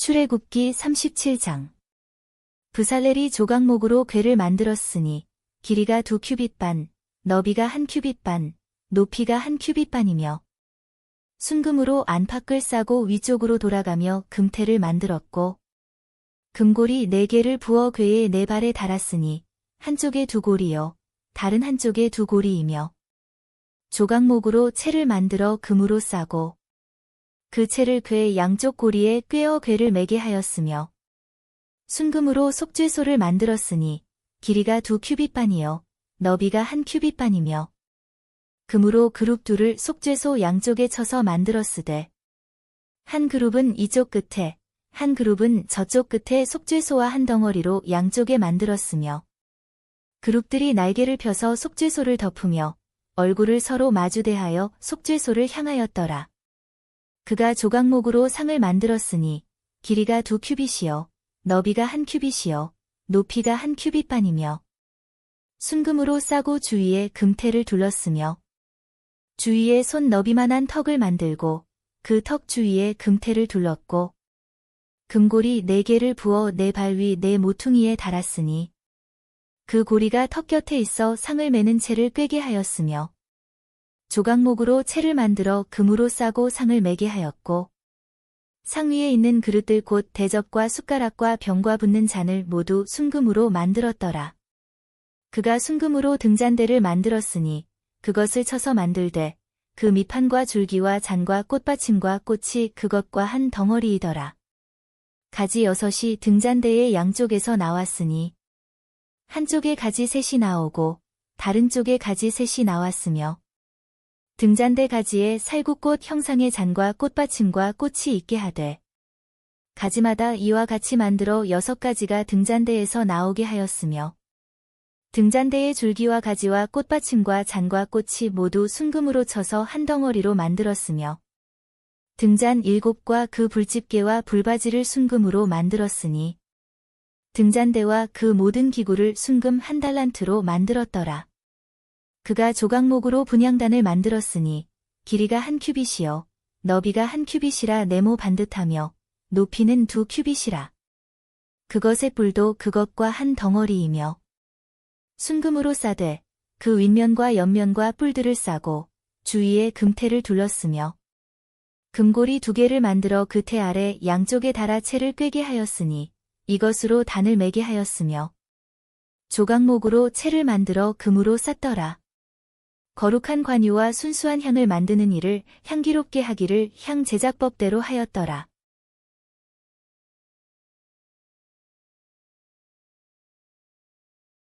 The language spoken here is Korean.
출애굽기 37장. 부살렐이 조각목으로 궤를 만들었으니 길이가 두 큐빗 반, 너비가 한 큐빗 반, 높이가 한 큐빗 반이며 순금으로 안팎을 싸고 위쪽으로 돌아가며 금태를 만들었고 금고리 네 개를 부어 궤의 네 발에 달았으니 한쪽에 두 고리요 다른 한쪽에 두 고리이며 조각목으로 채를 만들어 금으로 싸고 그 채를 궤 양쪽 고리에 꿰어 궤를 매게 하였으며 순금으로 속죄소를 만들었으니 길이가 두 큐빗 반이요 너비가 한 큐빗 반이며 금으로 그룹 둘을 속죄소 양쪽에 쳐서 만들었으되 한 그룹은 이쪽 끝에 한 그룹은 저쪽 끝에 속죄소와 한 덩어리로 양쪽에 만들었으며 그룹들이 날개를 펴서 속죄소를 덮으며 얼굴을 서로 마주대하여 속죄소를 향하였더라. 그가 조각목으로 상을 만들었으니 길이가 두 큐빗이요 너비가 한 큐빗이요 높이가 한 큐빗 반이며 순금으로 싸고 주위에 금태를 둘렀으며 주위에 손 너비만한 턱을 만들고 그 턱 주위에 금태를 둘렀고 금고리 네 개를 부어 네발위네 모퉁이에 달았으니 그 고리가 턱 곁에 있어 상을 매는 채를 꿰게 하였으며 조각목으로 채를 만들어 금으로 싸고 상을 매게 하였고 상 위에 있는 그릇들 곧 대접과 숟가락과 병과 붓는 잔을 모두 순금으로 만들었더라. 그가 순금으로 등잔대를 만들었으니 그것을 쳐서 만들되 그 밑판과 줄기와 잔과 꽃받침과 꽃이 그것과 한 덩어리이더라. 가지 여섯이 등잔대의 양쪽에서 나왔으니 한쪽에 가지 셋이 나오고 다른 쪽에 가지 셋이 나왔으며 등잔대 가지에 살구꽃 형상의 잔과 꽃받침과 꽃이 있게 하되 가지마다 이와 같이 만들어 여섯 가지가 등잔대에서 나오게 하였으며 등잔대의 줄기와 가지와 꽃받침과 잔과 꽃이 모두 순금으로 쳐서 한 덩어리로 만들었으며 등잔 일곱과 그 불집게와 불바지를 순금으로 만들었으니 등잔대와 그 모든 기구를 순금 한 달란트로 만들었더라. 그가 조각목으로 분양단을 만들었으니 길이가 한 큐빗이요 너비가 한 큐빗이라 네모 반듯하며 높이는 두 큐빗이라. 그것의 뿔도 그것과 한 덩어리이며 순금으로 싸되 그 윗면과 옆면과 뿔들을 싸고 주위에 금태를 둘렀으며 금고리 두 개를 만들어 그 태 아래 양쪽에 달아 채를 꿰게 하였으니 이것으로 단을 매게 하였으며 조각목으로 채를 만들어 금으로 쌌더라. 거룩한 관유와 순수한 향을 만드는 일을 향기롭게 하기를 향 제작법대로 하였더라.